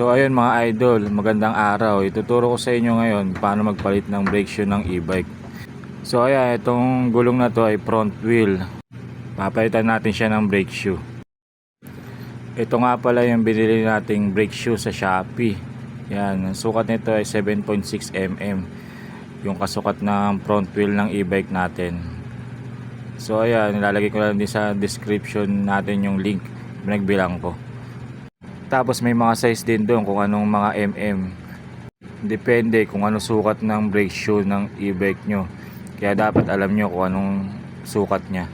So ayun mga idol, magandang araw. Ituturo ko sa inyo ngayon paano magpalit ng brake shoe ng e-bike. So ayan, itong gulong na to ay front wheel. Papalitan natin siya ng brake shoe. Ito nga pala yung binili nating brake shoe sa Shopee. Yan, ang sukat nito ay 7.6 mm. Yung kasukat ng front wheel ng e-bike natin. So ayan, nilalagay ko lang din sa description natin yung link. Pinagbilang ko. Tapos may mga size din doon kung anong mga mm. Depende kung ano sukat ng brake shoe ng e-bike nyo. Kaya dapat alam nyo kung anong sukat niya.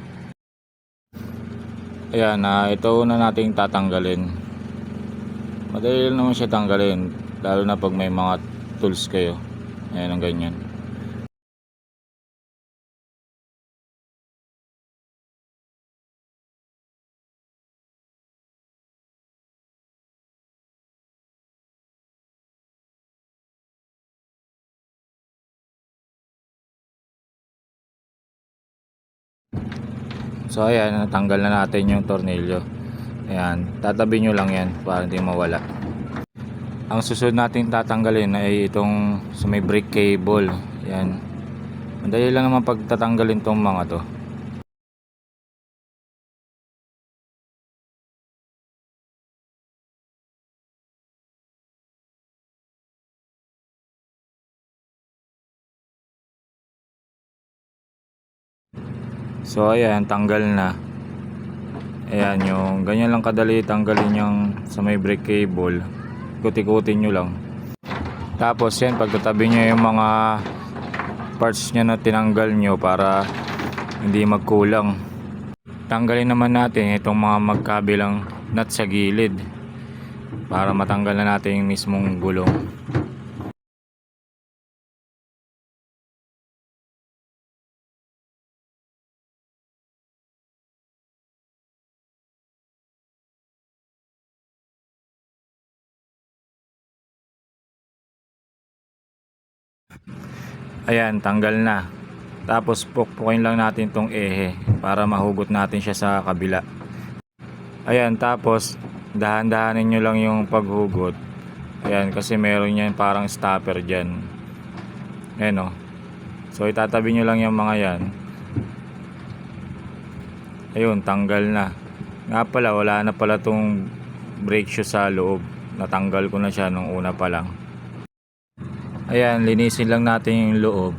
Ayan, na ito na nating tatanggalin. Madali naman siya tanggalin. Lalo na pag may mga tools kayo. Ayan ang ganyan. So ayan, natanggal na natin yung tornilyo. Ayan, tatabi nyo lang yan para hindi mawala. Ang susunod natin tatanggalin ay itong sa may brake cable. Ayan. Madali lang naman pagtatanggalin tong mga to. So ayan, tanggal na. Ayan, yung ganyan lang kadali tanggalin yung sa may brake cable. Kuti-kutin nyo lang. Tapos yan, pagtatabi nyo yung mga parts niya na tinanggal nyo para hindi magkulang. Tanggalin naman natin itong mga magkabilang nut sa gilid para matanggal na natin yung mismong gulong. Ayan, tanggal na. Tapos pukpukin lang natin tong ehe para mahugot natin siya sa kabila. Ayan, tapos dahan-dahanin nyo lang yung paghugot. Ayan, kasi meron yan parang stopper dyan. Ayan o. So itatabi nyo lang yung mga yan. Ayun, tanggal na. Nga pala, wala na pala tong brake shoe sa loob. Natanggal ko na siya nung una pa lang. Ayan, linisin lang natin yung loob.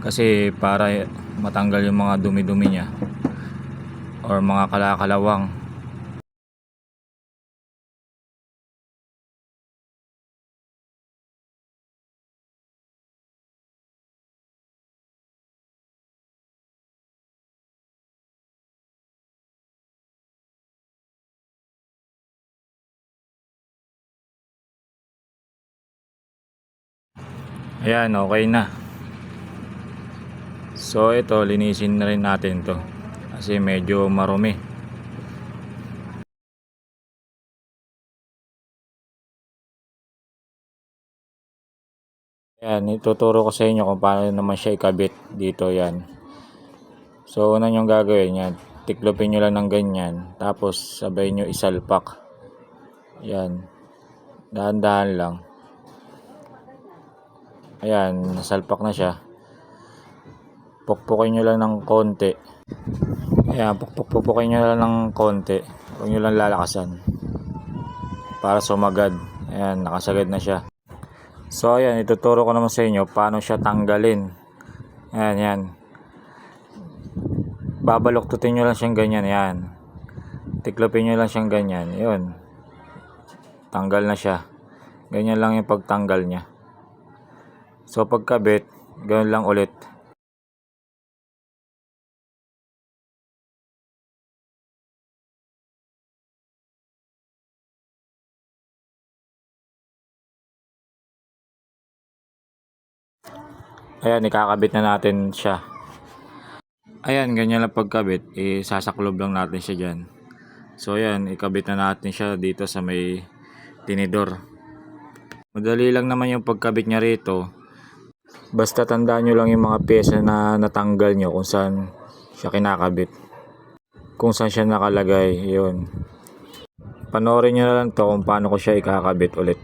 Kasi para matanggal yung mga dumi-dumi niya. Or mga kalakalawang. Ayan, okay na. So ito, linisin na rin natin to. Kasi medyo marumi. Ayan, ituturo ko sa inyo kung paano naman siya ikabit dito yan. So una nyo gagawin yan, tiklopin nyo lang ng ganyan. Tapos sabay nyo isalpak. Yan. Dahan-dahan lang. Ayan, nasalpak na siya. Pukpukin nyo lang ng konti. Ayan, pukpuk-pukpukin nyo lang ng konti. Huwag nyo lang lalakasan. Para sumagad. Ayan, nakasagad na siya. So, ayan, ituturo ko naman sa inyo paano siya tanggalin. Ayan, yan. Babaluktutin nyo lang siyang ganyan. Ayan. Tiklopin nyo lang siyang ganyan. Yun. Tanggal na siya. Ganyan lang yung pagtanggal niya. So pagkabit, ganoon lang ulit. Ayan, ikakabit na natin siya. Ayan, ganyan lang pagkabit. Isasaklob lang natin siya dyan. So ayan, ikabit na natin siya dito sa may tinidor. Madali lang naman yung pagkabit niya rito. Basta tandaan nyo lang yung mga pyesa na natanggal nyo kung saan siya kinakabit. Kung saan siya nakalagay, yun. panoorin nyo na lang to kung paano ko siya ikakabit ulit.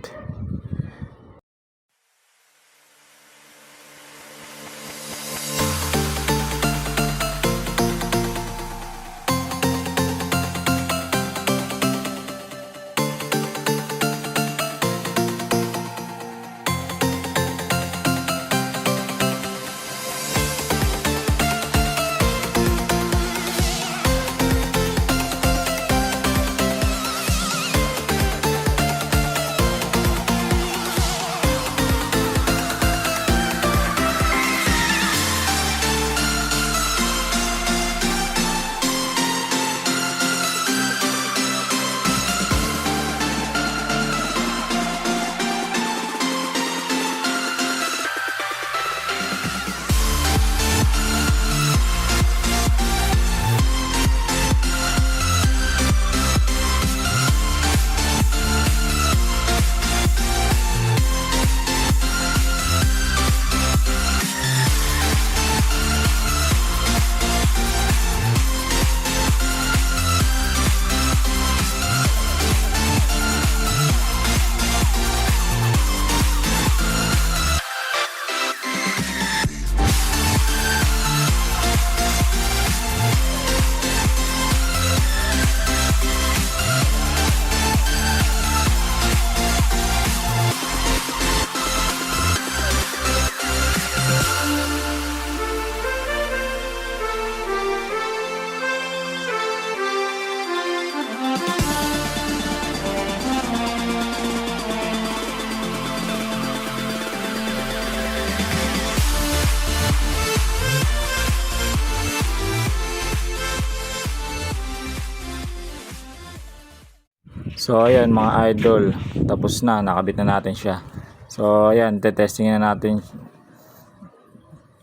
So ayan mga idol, tapos na, nakabit na natin siya. So ayan, tetestingin na natin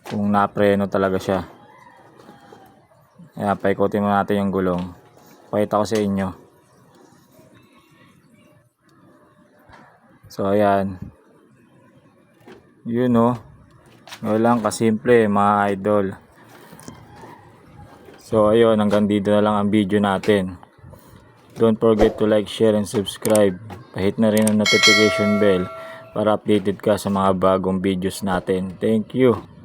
kung napreno talaga siya. Ayan, paikutin mo natin yung gulong. Pakita ko sa inyo. So ayan. Yun oh. Walang kasimple mga idol. So ayun, hanggang dito na lang ang video natin. Don't forget to like, share, and subscribe. Pahit na rin ang notification bell para updated ka sa mga bagong videos natin. Thank you.